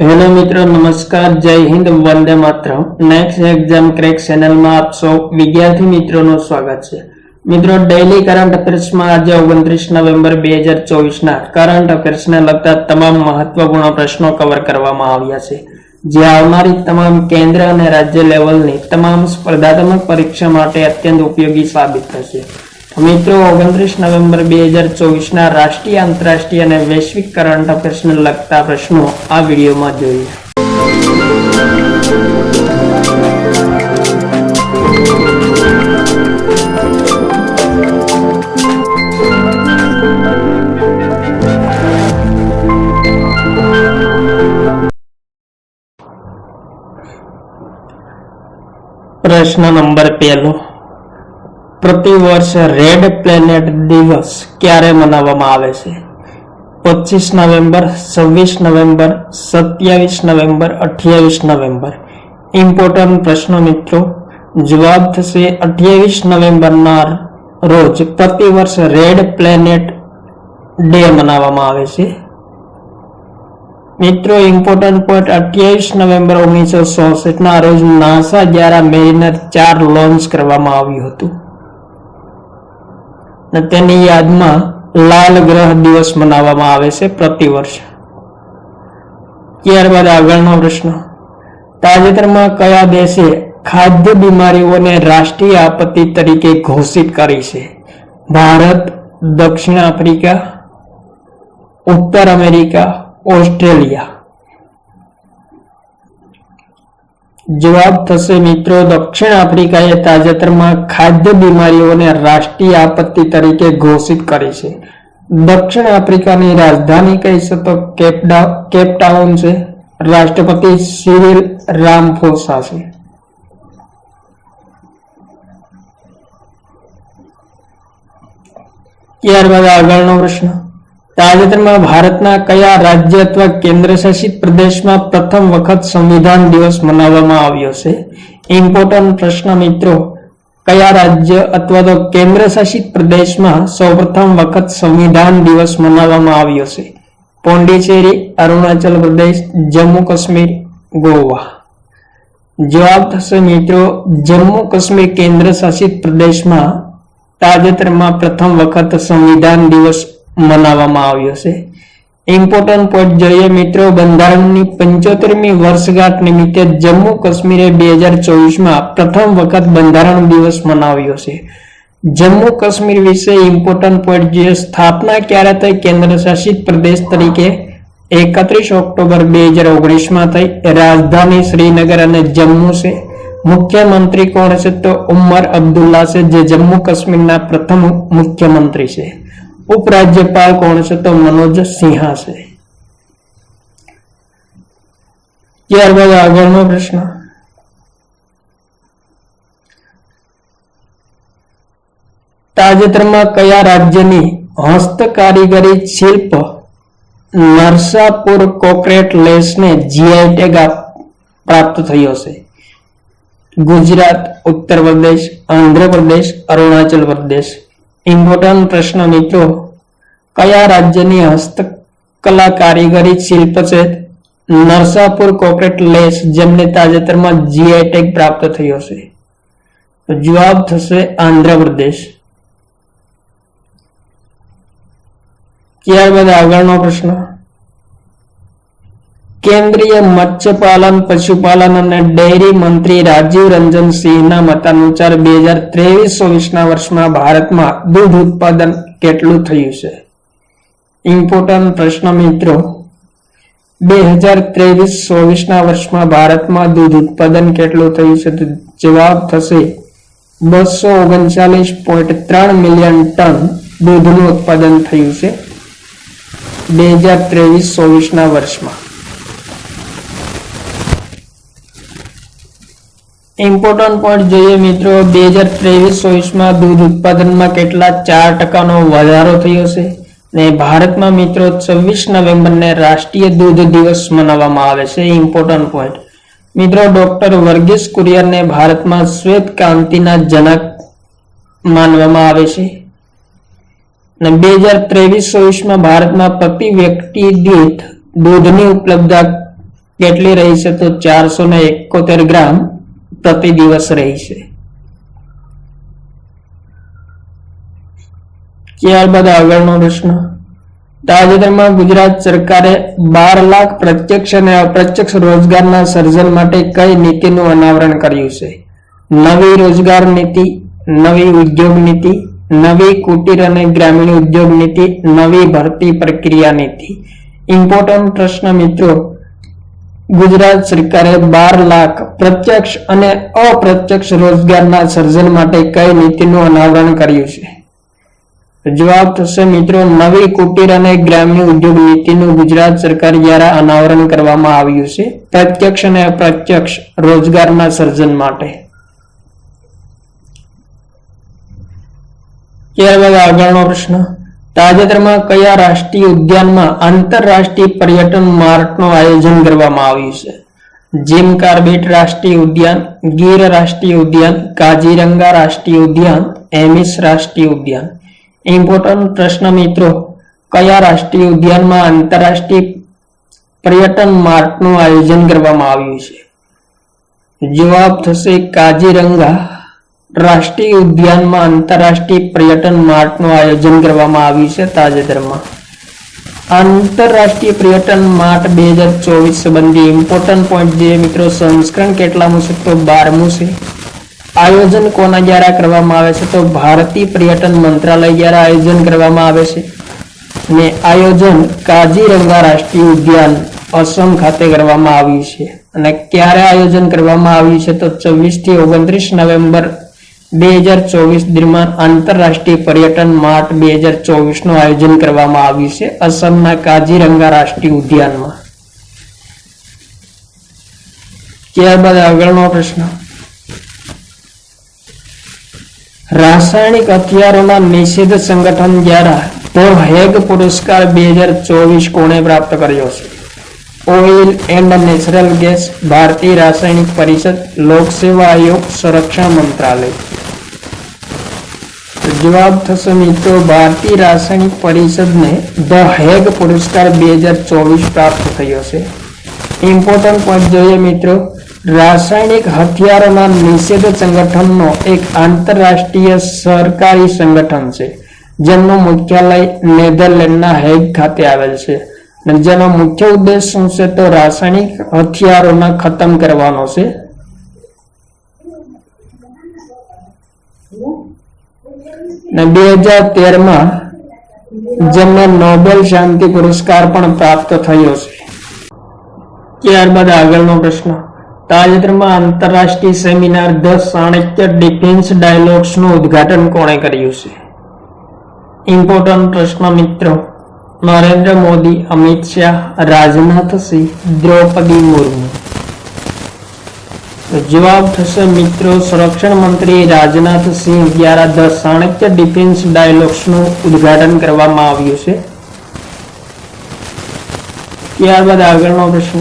Hello મિત્રો, નમસ્કાર, jai Hind, વંદે માત્ર નેક્સ્ટ એક્ઝામ ક્રેક ચેનલમાં આપ સૌ વિદ્યાર્થી મિત્રોનું સ્વાગત છે. મિત્રો ડેઇલી કરંટ અફેર્સમાં આજે ઓગણત્રીસ નવેમ્બર બે હજાર ચોવીસના કરંટ અફેર્સને લગતા તમામ મહત્વપૂર્ણ પ્રશ્નો કવર કરવામાં આવ્યા છે. જે આવનારી તમામ કેન્દ્ર અને રાજ્ય લેવલની તમામ સ્પર્ધાત્મક પરીક્ષા માટે અત્યંત ઉપયોગી સાબિત થશે. મિત્રો, ઓગણત્રીસ નવેમ્બર બે હજાર ચોવીસના રાષ્ટ્રીય, આંતરરાષ્ટ્રીય અને વૈશ્વિક કરંટ અફેર્સને લગતા પ્રશ્નો આ વિડીયોમાં જોઈએ. પ્રશ્ન નંબર પહેલો. પ્રતિવર્ષ રેડ પ્લેનેટ દિવસ ક્યારે મનાવવામાં આવે છે? પચીસ નવેમ્બર, છવ્વીસ નવેમ્બર, સત્યાવીસ નવેમ્બર, અઠ્યાવીસ નવેમ્બર. ઇમ્પોર્ટન્ટ પ્રશ્નો મિત્રો. જવાબ થશે અઠ્યાવીસ નવેમ્બરના રોજ. પ્રતિવર્ષ રેડ પ્લેનેટ ડે મનાવવામાં આવે છે. મિત્રો ઇમ્પોર્ટન્ટ પોઈન્ટ અઠ્યાવીસ નવેમ્બર ઓગણીસો ચોસઠના રોજ નાસા દ્વારા મેરિનર ચાર લોન્ચ કરવામાં આવ્યું હતું. અને તેની યાદમાં લાલ ગ્રહ દિવસ મનાવવામાં આવે છે પ્રતિવર્ષ. ત્યારબાદ આગળનો પ્રશ્ન. તાજેતરમાં કયા દેશે ખાદ્ય બીમારીઓને રાષ્ટ્રીય આપત્તિ તરીકે ઘોષિત કરી છે? ભારત, દક્ષિણ આફ્રિકા, ઉત્તર અમેરિકા, ઓસ્ટ્રેલિયા. જવાબ થશે, મિત્રો. દક્ષિણ આફ્રિકાએ તાજેતરમાં ખાદ્ય બીમારીઓને રાષ્ટ્રીય આપત્તિ તરીકે ઘોષિત કરી છે. દક્ષિણ આફ્રિકાની રાજધાની કહી છે તો કેપટાઉન છે. રાષ્ટ્રપતિ સિરિલ રામફોસા છે. ત્યારબાદ આગળનો પ્રશ્ન. તાજેતરમાં ભારતના કયા રાજ્ય અથવા કેન્દ્ર શાસિત પ્રદેશમાં પ્રથમ વખત સંવિધાન દિવસ મનાવવામાં આવ્યો છે? ઇમ્પોર્ટન્ટ પ્રશ્ન મિત્રો, કયા રાજ્ય અથવા તો કેન્દ્ર શાસિત પ્રદેશમાં સૌપ્રથમ વખત સંવિધાન દિવસ મનાવવામાં આવ્યો છે? પોંડિચેરી, અરુણાચલ પ્રદેશ, જમ્મુ કાશ્મીર, ગોવા. જવાબ થશે મિત્રો, જમ્મુ કાશ્મીર કેન્દ્ર શાસિત પ્રદેશમાં તાજેતરમાં પ્રથમ વખત સંવિધાન દિવસ મનાવવામાં આવ્યો છે. ઇમ્પોર્ટન્ટ પોઈન્ટ જોઈએ મિત્રો, બંધારણની પંચોતેરમી વર્ષગાંઠ નિમિત્તે જમ્મુ કાશ્મીરે બે હજાર ચોવીસમાં પ્રથમ વખત બંધારણ દિવસ મનાવ્યો છે. જમ્મુ કાશ્મીર વિશે ઇમ્પોર્ટન્ટ પોઈન્ટ જોઈએ સ્થાપના ક્યારે થઈ, કેન્દ્ર શાસિત પ્રદેશ તરીકે એકત્રીસ ઓક્ટોબર બે હજાર ઓગણીસમાં થઈ, રાજધાની શ્રીનગર અને જમ્મુ છે. મુખ્યમંત્રી કોણ છે તો ઉમર અબ્દુલ્લા છે, જે જમ્મુ કાશ્મીરના પ્રથમ મુખ્યમંત્રી છે. ઉપરાજ્યપાલ કોણ છે તો મનોજ સિંહા છે. ત્યારબાદ આગળનો પ્રશ્ન. તાજેતરમાં કયા રાજ્યની હસ્તકારીગરી શિલ્પ નરસાપુર કોકરેટ લેસને જીઆઈ ટેગ પ્રાપ્ત થયો છે? ગુજરાત, ઉત્તર પ્રદેશ આંધ્રપ્રદેશ અરુણાચલ પ્રદેશ. ઇમ્પોર્ટન્ટ પ્રશ્ન, મિત્રો. કયા રાજ્યની હસ્તકલા કારીગરી શિલ્પ છે? નરસાપુર કોકરેટ લેસ, જેમને તાજેતરમાં જીઆઈ ટેગ પ્રાપ્ત થયો છે. જવાબ થશે આંધ્રપ્રદેશ. ત્યારબાદ આગળનો પ્રશ્ન. કેન્દ્રીય મત્સ્યપાલન, પશુપાલન અને ડેરી મંત્રી રાજીવ રંજન સિંહના મતાનુસાર બે હજાર ત્રેવીસ ચોવીસના વર્ષમાં ભારતમાં દૂધ ઉત્પાદન કેટલું થયું છે? ઇમ્પોર્ટન્ટ પ્રશ્ન મિત્રો. બે હજાર ત્રેવીસ ચોવીસના વર્ષમાં ભારતમાં દૂધ ઉત્પાદન કેટલું થયું છે? જવાબ થશે બસો ઓગણચાલીસ પોઈન્ટ ત્રણ મિલિયન ટન દૂધનું ઉત્પાદન થયું છે બે હજાર ત્રેવીસ ચોવીસના વર્ષમાં. ઇમ્પોર્ટન્ટ પોઈન્ટ જોઈએ મિત્રો, બે હજાર ત્રેવીસ ચોવીસમાં દૂધ ઉત્પાદનમાં કેટલા ચાર ટકાનો વધારો થયો છે ને ભારતમાં મિત્રો છવ્વીસ નવેમ્બરને રાષ્ટ્રીય દૂધ દિવસ મનાવવામાં આવે છે ઇમ્પોર્ટન્ટ પોઈન્ટ મિત્રો ડોક્ટર વર્ગીસ કુરિયરને ભારતમાં શ્વેત ક્રાંતિના જનક માનવામાં આવે છે. અને બે હજાર ત્રેવીસ ચોવીસમાં ભારતમાં પ્રતિ વ્યક્તિ દીઠ દૂધની ઉપલબ્ધતા કેટલી રહી છે તો ચારસો ને એકોતેર ગ્રામ. પ્રતિ દિવસ રહી છે. ત્યારબાદ આગળનો પ્રશ્ન. તાજેતરમાં ગુજરાત સરકારે બાર લાખ પ્રત્યક્ષ અને અપ્રત્યક્ષ રોજગારના સર્જન માટે કઈ નીતિનું અનાવરણ કર્યું છે? નવી રોજગાર નીતિ, નવી ઉદ્યોગ નીતિ, નવી કુટીર અને ગ્રામીણ ઉદ્યોગ નીતિ, નવી ભરતી પ્રક્રિયા નીતિ. ઇમ્પોર્ટન્ટ પ્રશ્ન મિત્રો ગુજરાત સરકારે બાર લાખ પ્રત્યક્ષ અને અપ્રત્યક્ષ રોજગારના સર્જન માટે કઈ નીતિનું અનાવરણ કર્યું છે? જવાબ થશે મિત્રો, નવી કુટીર અને ગ્રામ્ય ઉદ્યોગ નીતિનું ગુજરાત સરકાર દ્વારા અનાવરણ કરવામાં આવ્યું છે. પ્રત્યક્ષ અને અપ્રત્યક્ષ રોજગારના સર્જન માટે. ત્યારબાદ આગળનો પ્રશ્ન. તાજેતરમાં કયા રાષ્ટ્રીય ઉદ્યાનમાં આંતરરાષ્ટ્રીય પર્યટન માર્ગનું આયોજન કરવામાં આવ્યું છે? જીમ કાર્બેટ રાષ્ટ્રીય ઉદ્યાન, ગીર રાષ્ટ્રીય ઉદ્યાન કાજીરંગા રાષ્ટ્રીય ઉદ્યાન, એમિસ રાષ્ટ્રીય ઉદ્યાન. ઇમ્પોર્ટન્ટ પ્રશ્ન મિત્રો, કયા રાષ્ટ્રીય ઉદ્યાનમાં આંતરરાષ્ટ્રીય પર્યટન માર્ટનું આયોજન કરવામાં આવ્યું છે? જવાબ થશે કાજીરંગા રાષ્ટ્રીય ઉદ્યાનમાં આંતરરાષ્ટ્રીય પર્યટન માર્ટનું આયોજન કરવામાં આવ્યું છે તાજેતરમાં. આંતરરાષ્ટ્રીય પર્યટન માર્ટ બે હજાર ચોવીસ સંબંધી ઇમ્પોર્ટન્ટ પોઈન્ટ જે મિત્રો સંસ્કરણ કેટલામું છે તો બારમું છે. આયોજન કોના દ્વારા કરવામાં આવે છે તો ભારતીય પર્યટન મંત્રાલય દ્વારા આયોજન કરવામાં આવે છે. ને આયોજન કાજીરંગા રાષ્ટ્રીય ઉદ્યાન અસમ ખાતે કરવામાં આવ્યું છે. અને ક્યારે આયોજન કરવામાં આવ્યું છે તો છવ્વીસથી ઓગણત્રીસ નવેમ્બર રાસાયણિક હથિયારોના નિષેધ સંગઠન દ્વારા ધ હેગ પુરસ્કાર બે હજાર ચોવીસ કોણે પ્રાપ્ત કર્યો છે? ઓઇલ એન્ડ નેચરલ ગેસ, ભારતીય રાસાયણિક પરિષદ, લોકસેવા આયોગ, સંરક્ષણ મંત્રાલય. તો જવાબ થશે મિત્રો ભારતીય રાસાયણિક પરિષદને ધ હેગ પુરસ્કાર બે હજાર ચોવીસ પ્રાપ્ત થયો છે. ઇમ્પોર્ટન્ટ પોઈન્ટ જોઈએ મિત્રો, રાસાયણિક હથિયારોના નિષેધ સંગઠનનો એક આંતરરાષ્ટ્રીય સરકારી સંગઠન છે, જેમનું મુખ્યાલય નેધરલેન્ડના હેગ ખાતે આવેલ છે. જેનો મુખ્ય ઉદ્દેશ શું છે? તો રાસાયણિક હથિયારોના ખતમ કરવાનો છે. ને બે હજાર તેરમાં જેમને નોબેલ શાંતિ પુરસ્કાર પણ પ્રાપ્ત થયો છે. ત્યારબાદ આગળનો પ્રશ્ન. તાજેતરમાં આંતરરાષ્ટ્રીય સેમિનાર ધ ચાણક્ય ડિફેન્સ ડાયલોગ્સનું ઉદ્ઘાટન કોણે કર્યું છે? ઇમ્પોર્ટન્ટ પ્રશ્ન મિત્રો. નરેન્દ્ર મોદી, અમિત શાહ રાજનાથ સિંહ દ્રૌપદી મુર્મુ. જવાબ થશે મિત્રો, સંરક્ષણ મંત્રી રાજનાથસિંહ દ્વારા ધ ચાણક્ય ડિફેન્સ ડાયલોગ્સનું ઉદ્ઘાટન કરવામાં આવ્યું છે. ત્યારબાદ આગળનો પ્રશ્ન.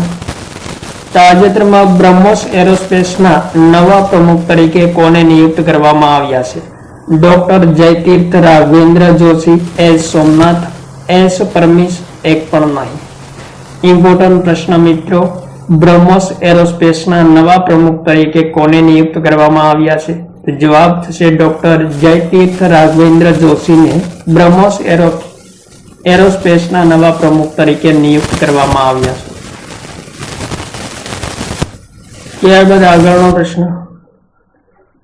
તાજેતરમાં બ્રહ્મોસ એરોસ્પેસના નવા પ્રમુખ તરીકે કોને નિયુક્ત કરવામાં આવ્યા છે? Doctor Jayateerth Raghavendra Joshi, S. Somnath, S. Parmish, એક પણ નહીં. ઇમ્પોર્ટન્ટ પ્રશ્ન મિત્રો બ્રહ્મોસ એરોસ્પેસના નવા પ્રમુખ તરીકે કોને નિયુક્ત કરવામાં આવ્યા છે? જવાબ થશે ડોક્ટર જયતીર્થ રાઘવેન્દ્ર જોશીને બ્રહ્મોસ એરો, એરોસ્પેસના નવા પ્રમુખ તરીકે નિયુક્ત કરવામાં આવ્યા છે. ત્યારબાદ આગળનો પ્રશ્ન.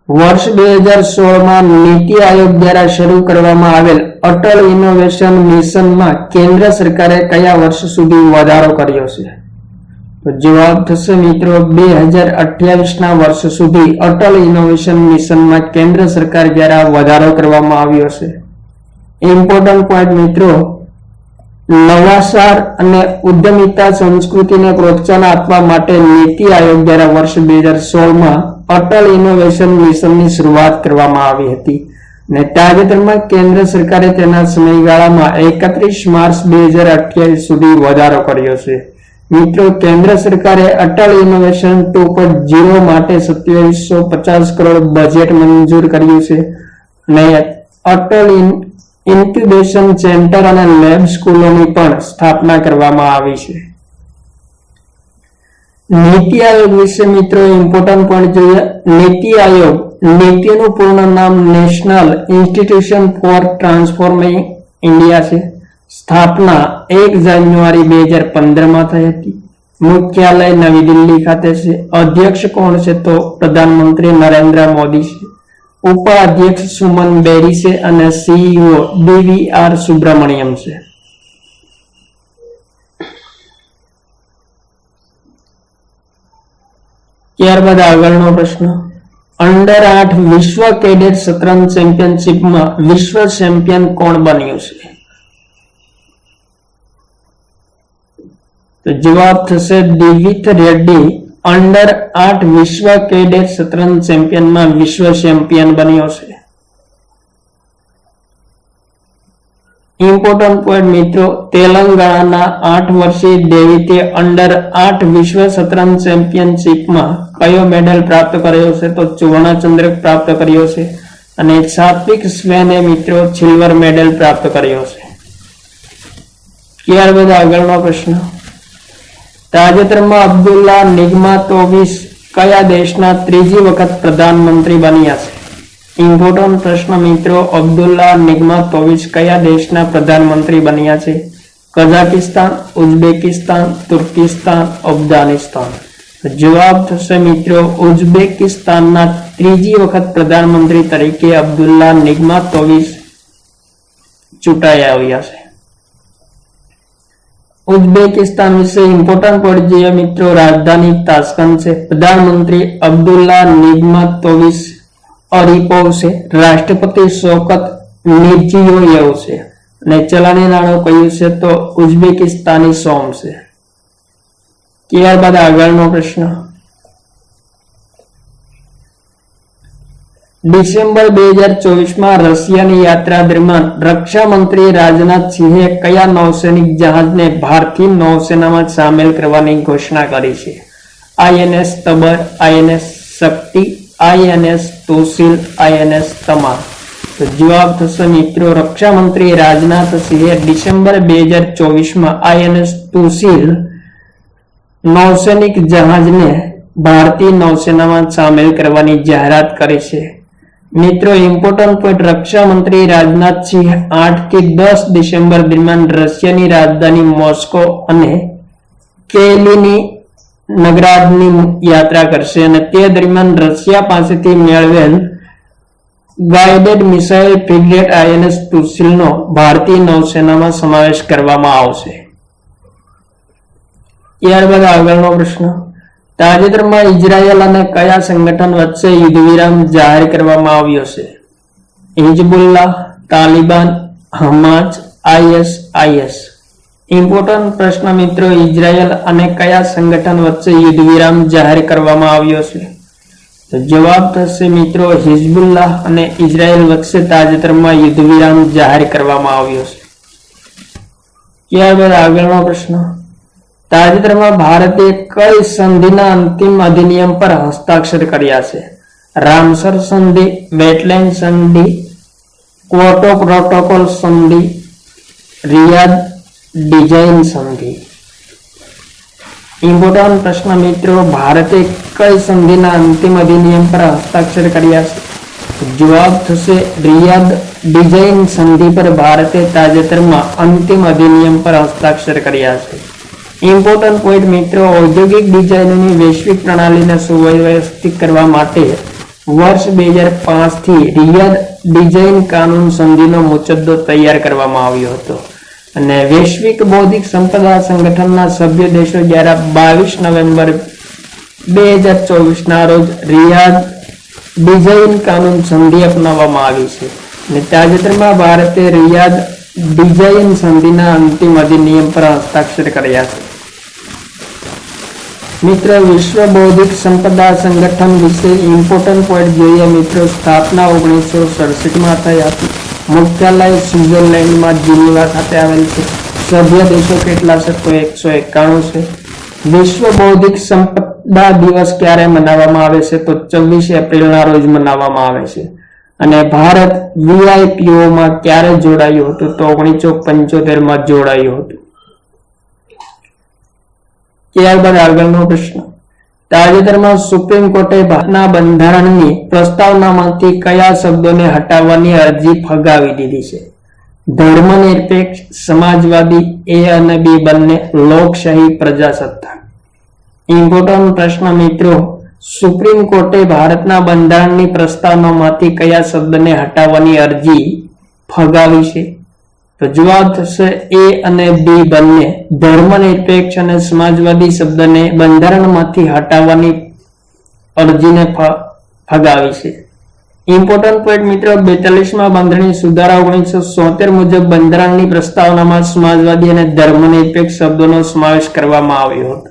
વર્ષ બે હજાર સોળમાં નીતિ આયોગ દ્વારા શરૂ કરવામાં આવેલ અટલ ઇનોવેશન મિશનમાં કેન્દ્ર સરકારે કયા વર્ષ સુધી વધારો કર્યો છે? જવાબ થશે મિત્રો બે હજાર અઠ્યાવીસ ના વર્ષ સુધી અટલ ઇનોવેશન મિશનમાં કેન્દ્ર સરકાર દ્વારા વધારો કરવામાં આવ્યો છે. ઇમ્પોર્ટન્ટ પોઈન્ટ મિત્રો, નવાસાર અને ઉદ્યમિતા સંસ્કૃતિને પ્રોત્સાહન આપવા માટે નીતિ આયોગ દ્વારા વર્ષ બે હજાર સોળમાં અટલ ઇનોવેશન મિશનની શરૂઆત કરવામાં આવી હતી. ને તાજેતરમાં કેન્દ્ર સરકારે તેના સમયગાળામાં એકત્રીસ માર્ચ બે હજાર અઠ્યાવીસ સુધી વધારો કર્યો છે. મિત્રો, કેન્દ્ર સરકારે Atal innovation two point zero માટે સત્યાવીસો પચાસ કરોડ બજેટ મંજૂર કર્યું છે અને અટલ ઇન્ક્યુબેશન સેન્ટર અને લેબ સ્કૂલોની પણ સ્થાપના કરવામાં આવી છે. નીતિ આયોગ વિશે મિત્રો ઇમ્પોર્ટન્ટ પોઈન્ટ જોઈએ. નીતિ આયોગ, નીતિનું પૂર્ણ નામ national institution for transforming India છે. સ્થાપના એક જાન્યુઆરી બે હજાર પંદરમાં થઈ હતી. મુખ્યાલય નવી દિલ્હી ખાતે છે. અધ્યક્ષ કોણ છે તો પ્રધાનમંત્રી નરેન્દ્ર મોદી છે. ઉપાધ્યક્ષ સુમન બેરી છે અને સીઈઓ ડીવી આર સુબ્રમણ્યમ છે. ત્યારબાદ આગળનો પ્રશ્ન. અંડર આઠ વિશ્વ કેડેટ શતરંજ ચેમ્પિયનશિપમાં વિશ્વ ચેમ્પિયન કોણ બન્યું છે? તો જવાબ થશે દિવિત રેડ્ડી, અંડર આઠ વિશ્વ કેડેટ શતરંજ ચેમ્પિયનમાં વિશ્વ ચેમ્પિયન બન્યો છે. ઇમ્પોર્ટન્ટ પોઈન્ટ મિત્રો, તેલંગાણાના આઠ વર્ષીય દેવીતે અંડર આઠ વિશ્વ શતરંજ ચેમ્પિયનશિપમાં કયો મેડલ પ્રાપ્ત કર્યો છે તો સુવર્ણચંદ્રક પ્રાપ્ત કર્યો છે અને સાત્વિક સ્વેને મિત્રો સિલ્વર મેડલ પ્રાપ્ત કર્યો છે. ત્યારબાદ આગળનો પ્રશ્ન. તાજેતરમાં અબ્દુલ્લા નિગમાતોવિસ કયા દેશના ત્રીજી વખત પ્રધાનમંત્રી બન્યા છે? ઇમ્પોર્ટન્ટ પ્રશ્ન મિત્રો, અબ્દુલ્લા નિગમાતોવિચ કયા દેશના પ્રધાનમંત્રી બન્યા છે? Kazakhstan, Uzbekistan, Turkistan, Afghanistan. જવાબ થશે મિત્રો, ઉઝબેકિસ્તાનના ત્રીજી વખત પ્રધાનમંત્રી તરીકે અબ્દુલ્લા નિગમાતોવિચ ચૂંટાઈ આવ્યા છે. ઉઝબેકિસ્તાન વિશે ઇમ્પોર્ટન્ટ જોઈએ મિત્રો રાજધાની તાસ્કન છે. પ્રધાનમંત્રી અબ્દુલ્લા નિગમાતોવિચ અરીપોવ છે રાષ્ટ્રપતિ શોકત મિર્જીયોયેવ છે. અને ચલણી નાણું કયું છે તો ઉઝબેકિસ્તાની સોમ છે. ત્યારબાદ આગળનો પ્રશ્ન. ડિસેમ્બર બે હજાર ચોવીસમાં રશિયાની યાત્રા દરમિયાન રક્ષામંત્રી રાજનાથ સિંહે કયા નૌસૈનિક જહાજને ભારતીય નૌસેનામાં સામેલ કરવાની ઘોષણા કરી છે? INS Tabar, INS Shakti, INS Tushil, INS તમામ. તો જવાબ થશે મિત્રો રક્ષામંત્રી રાજનાથ સિંહે ડિસેમ્બર બે હજાર ચોવીસમાં આઈએનએસ તોસિલ નૌસૈનિક જહાજને ભારતીય નૌસેનામાં સામેલ કરવાની જાહેરાત કરી છે. મિત્રો ઇમ્પોર્ટન્ટ પોઈન્ટ રક્ષા મંત્રી રાજનાથ સિંહ આઠથી દસ ડિસેમ્બર દરમિયાન રશિયાની રાજધાની મોસ્કો અને કેલીની નગરાજની યાત્રા કરશે અને તે દરમિયાન રશિયા પાસેથી મેળવેલ ગાઇડેડ મિસાઇલ ફ્રિગેટ આઈએનએસ તુસિલનો ભારતીય નૌસેનામાં સમાવેશ કરવામાં આવશે. ત્યારબાદ આગળનો પ્રશ્ન. તાજેતરમાં ઇઝરાયલ અને કયા સંગઠન વચ્ચે યુદ્ધ વિરામ જાહેર કરવામાં આવ્યો છે? Hezbollah Taliban, Hamas IS IS important પ્રશ્ન મિત્રો, ઇઝરાયલ અને કયા સંગઠન વચ્ચે યુદ્ધ વિરામ જાહેર કરવામાં આવ્યો છે? તો જવાબ થશે મિત્રો હિઝબુલ્લા અને ઇઝરાયલ વચ્ચે તાજેતરમાં યુદ્ધ વિરામ જાહેર કરવામાં આવ્યો છે. ત્યારબાદ આગળનો પ્રશ્ન. તાજેતરમાં ભારતે કઈ સંધિના અંતિમ અધિનિયમ પર હસ્તાક્ષર કર્યા છે? રામસર સંધિ, વેટલેન્ડ સંધિ ક્વોટો પ્રોટોકોલ સંધિ, રિયાદ ડિઝાઇન સંધિ. ઇમ્પોર્ટન્ટ પ્રશ્ન મિત્રો, ભારતે કઈ સંધિના અંતિમ અધિનિયમ પર હસ્તાક્ષર કર્યા છે? જવાબ થશે, રિયાદ ડિઝાઇન સંધિ પર ભારતે તાજેતરમાં અંતિમ અધિનિયમ પર હસ્તાક્ષર કર્યા છે. ઇમ્પોર્ટન્ટ પોઈન્ટ મિત્રો, ઔદ્યોગિક ડિઝાઇનની વૈશ્વિક પ્રણાલીને સુવ્યવસ્થિત કરવા માટે વર્ષ બે હજાર પાંચથી રિયાદ ડિઝાઇન કાનૂન સંધિનો મુચદ્દો તૈયાર કરવામાં આવ્યો હતો. અને વૈશ્વિક બૌદ્ધિક સંપદા સંગઠનના સભ્ય દેશો દ્વારા બાવીસ નવેમ્બર બે હજાર ચોવીસના રોજ રિયાદ ડિઝાઇન કાનૂન સંધિ અપનાવવામાં આવી છે. અને તાજેતરમાં ભારતે રિયાદ ડિઝાઇન સંધિના અંતિમ અધિનિયમ પર હસ્તાક્ષર કર્યા છે. મિત્ર, વિશ્વ બૌદ્ધિક સંપદા સંગઠન વિશે ઇમ્પોર્ટન્ટ પોઈન્ટ જોઈએ મિત્રો. સ્થાપના ઓગણીસો સડસઠમાં થઈ હતી. મુખ્યાલય સ્વિટરલેન્ડમાં જીનીવા ખાતે આવેલ છે. સભ્ય દેશો કેટલા છે? તો એકસો એકાણું છે. વિશ્વ બૌદ્ધિક સંપદા દિવસ ક્યારે મનાવવામાં આવે છે? તો ચોવીસ એપ્રિલના રોજ મનાવવામાં આવે છે. અને ભારત વીઆઈપીઓમાં ક્યારે જોડાયું હતું? તો ઓગણીસો પંચોતેરમાં જોડાયું હતું. ત્યારબાદ આગળનો પ્રશ્ન. તાજેતરમાં સુપ્રીમ કોર્ટે ભારતના બંધારણની પ્રસ્તાવનામાંથી કયા શબ્દોને હટાવવાની અરજી ફગાવી દીધી છે? ધર્મનિરપેક્ષ, સમાજવાદી, એ અને બી બંને લોકશાહી પ્રજાસત્તાક. ઇમ્પોર્ટન્ટ પ્રશ્ન મિત્રો, સુપ્રીમ કોર્ટે ભારતના બંધારણની પ્રસ્તાવનામાંથી કયા શબ્દને હટાવવાની અરજી ફગાવી છે? તો જવાબ થશે એ અને બી બંને. ધર્મનિરપેક્ષ અને સમાજવાદી શબ્દને બંધારણમાંથી હટાવવાની અરજીને ફગાવી છે. ઇમ્પોર્ટન્ટ પોઈન્ટ મિત્રો, બેતાલીસમાં બંધારણીય સુધારા ઓગણીસો સોતેર મુજબ બંધારણની પ્રસ્તાવનામાં સમાજવાદી અને ધર્મનિરપેક્ષ શબ્દોનો સમાવેશ કરવામાં આવ્યો હતો.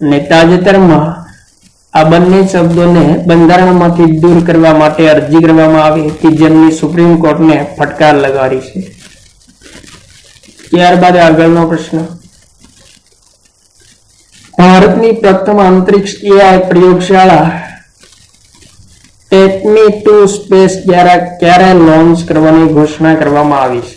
અને તાજેતરમાં આ બંને શબ્દોને બંધારણમાંથી દૂર કરવા માટે અરજી કરવામાં આવી હતી, જેમની સુપ્રીમ કોર્ટને ફટકાર લગાડી છે. ત્યારબાદ આગળનો પ્રશ્ન. ભારતની પ્રથમ અંતરિક્ષ પ્રયોગશાળા ટેકમી ટુ સ્પેસ દ્વારા ક્યારે લોન્ચ કરવાની ઘોષણા કરવામાં આવી છે?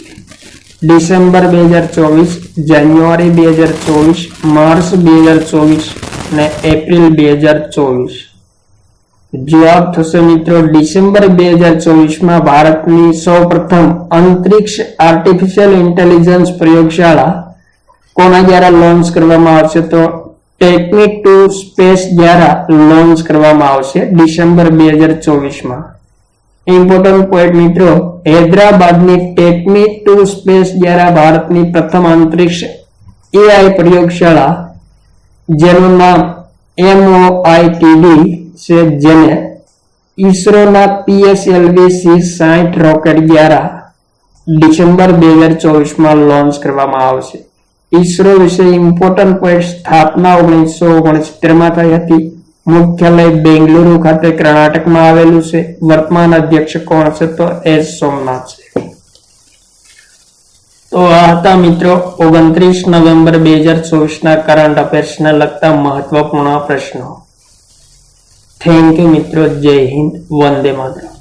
ડિસેમ્બર બે હજાર ચોવીસ, જાન્યુઆરી બે હજાર ચોવીસ, માર્ચ બે હજાર ચોવીસ અને એપ્રિલ બે હજાર ચોવીસ. જવાબ થશે મિત્રો, ડિસેમ્બર બે હજાર ચોવીસમાં ભારતની સૌ પ્રથમ અંતરિક્ષ આર્ટિફિશિયલ ઇન્ટેલિજન્સ પ્રયોગશાળા કોના દ્વારા લોન્ચ કરવામાં આવશે? તો ટેકનિક ટુ સ્પેસ દ્વારા લોન્ચ કરવામાં આવશે ડિસેમ્બર બે હજાર ચોવીસમાં. ઇમ્પોર્ટન્ટ પોઈન્ટ મિત્રો, હૈદરાબાદની ટેકનિક ટુ સ્પેસ દ્વારા ભારતની પ્રથમ અંતરિક્ષ એઆઈ પ્રયોગશાળા, જેનું નામ એમઓઆઈટીડી છે, જેને ઈસરોના પીએસએલવી સી સાઠ રોકેટ દ્વારા ડિસેમ્બર બે હજાર ચોવીસમાં લોન્ચ કરવામાં આવશે. ઈસરો વિશે ઇમ્પોર્ટન્ટ પોઈન્ટ સ્થાપના ઓગણીસો ઓગણસિત્તેરમાં થઈ હતી. મુખ્યાલય બેંગલુરુ ખાતે કર્ણાટકમાં આવેલું છે. વર્તમાન અધ્યક્ષ કોણ છે તો એસ સોમનાથ છે. તો આ હતા મિત્રો ઓગણત્રીસ નવેમ્બર બે હજાર ચોવીસના કરંટ અફેર્સને લગતા મહત્વપૂર્ણ પ્રશ્નો. થેન્ક યુ મિત્રો. જય હિન્દ. વંદે માતરમ.